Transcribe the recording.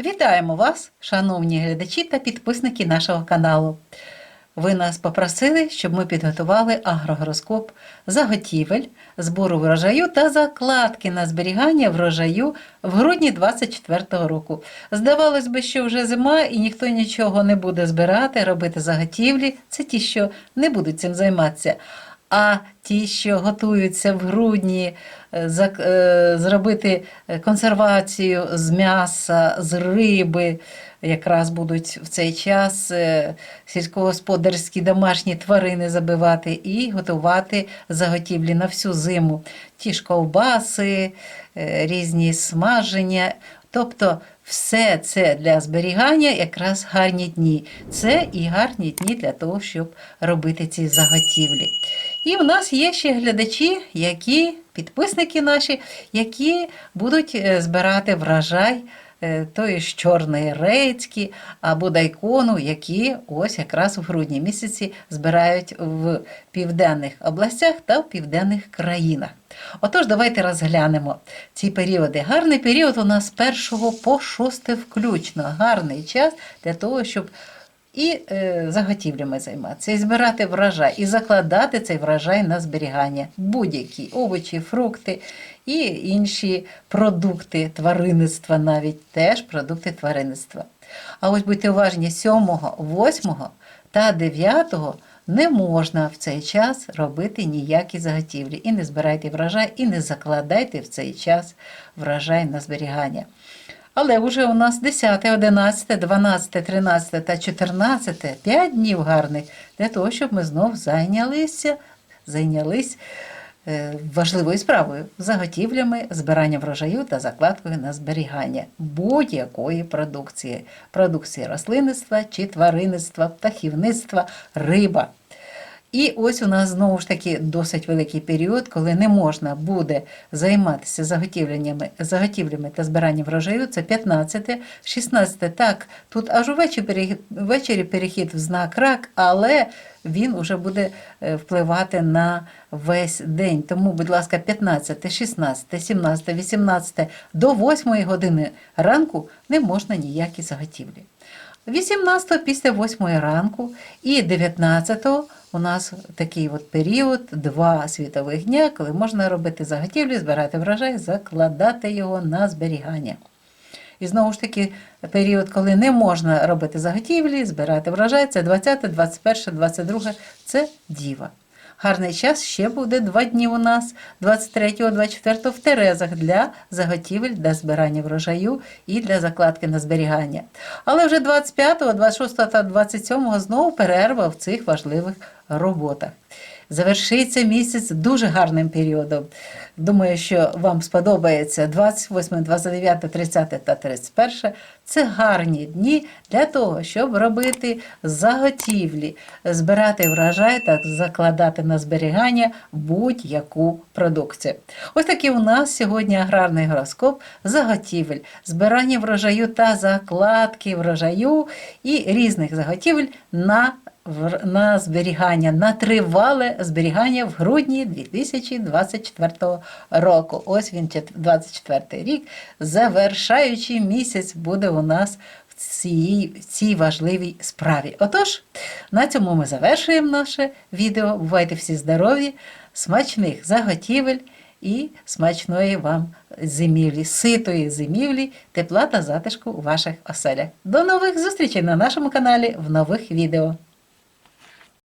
Вітаємо вас, шановні глядачі та підписники нашого каналу. Ви нас попросили, щоб ми підготували агрогороскоп заготівель, збору врожаю та закладки на зберігання врожаю в грудні 24 року. Здавалось би, що вже зима і ніхто нічого не буде збирати, робити заготівлі. Це ті, що не будуть цим займатися. А ті, що готуються в грудні е, е, зробити е, консервацію з м'яса, з риби, якраз будуть в цей час сільськогосподарські домашні тварини забивати і готувати заготівлі на всю зиму. Ті ж ковбаси, різні смаження. Тобто все це для зберігання якраз гарні дні. Це і гарні дні для того, щоб робити ці заготівлі. І в нас є ще глядачі, які підписники наші, які будуть е, збирати врожай е, тої ж чорної рецьки або дайкону, які ось якраз в грудні місяці збирають в південних областях та в південних країнах. Отож, давайте розглянемо ці періоди. Гарний період у нас з 1 по 6 включно. Гарний час для того, щоб і е, заготівлями займатися, і збирати врожай, і закладати цей врожай на зберігання. Будь-які овочі, фрукти і інші продукти тваринництва, навіть теж продукти тваринництва. А ось будьте уважні, 7, 8 та 9 не можна в цей час робити ніякі заготівлі. І не збирайте врожай, і не закладайте в цей час врожай на зберігання. Але вже у нас 10, 11, 12, 13 та 14 5 днів гарних для того, щоб ми знов зайнялися, зайнялись е, важливою справою заготівлями, збиранням врожаю та закладкою на зберігання будь-якої продукції, продукції рослинництва чи тваринництва, птахівництва, риба. І ось у нас знову ж таки досить великий період, коли не можна буде займатися заготівлями, заготівлями та збиранням врожаю. Це 15, 16. Так, тут аж увечері перехід, в знак рак, але він вже буде е, впливати на весь день. Тому, будь ласка, 15, 16, 17, 18 до 8 години ранку не можна ніякі заготівлі. 18 після 8 ранку і 19 у нас такий от період, два світових дня, коли можна робити заготівлі, збирати врожай, закладати його на зберігання. І знову ж таки, період, коли не можна робити заготівлі, збирати врожай, це 20, 21, 22, це діва. Гарний час ще буде два дні у нас, 23-24 в Терезах для заготівель, для збирання врожаю і для закладки на зберігання. Але вже 25, 26 та 27 знову перерва в цих важливих роботах. Завершиться місяць дуже гарним періодом. Думаю, що вам сподобається 28, 29, 30 та 31. Це гарні дні для того, щоб робити заготівлі, збирати врожай та закладати на зберігання будь-яку продукцію. Ось такий у нас сьогодні аграрний гороскоп заготівель, збирання врожаю та закладки врожаю і різних заготівель на на зберігання, на тривале зберігання в грудні 2024 року. Ось він, чет- 24 рік, завершаючий місяць буде у нас в цій, в цій важливій справі. Отож, на цьому ми завершуємо наше відео. Бувайте всі здорові, смачних заготівель і смачної вам зимівлі, ситої зимівлі, тепла та затишку у ваших оселях. До нових зустрічей на нашому каналі в нових відео.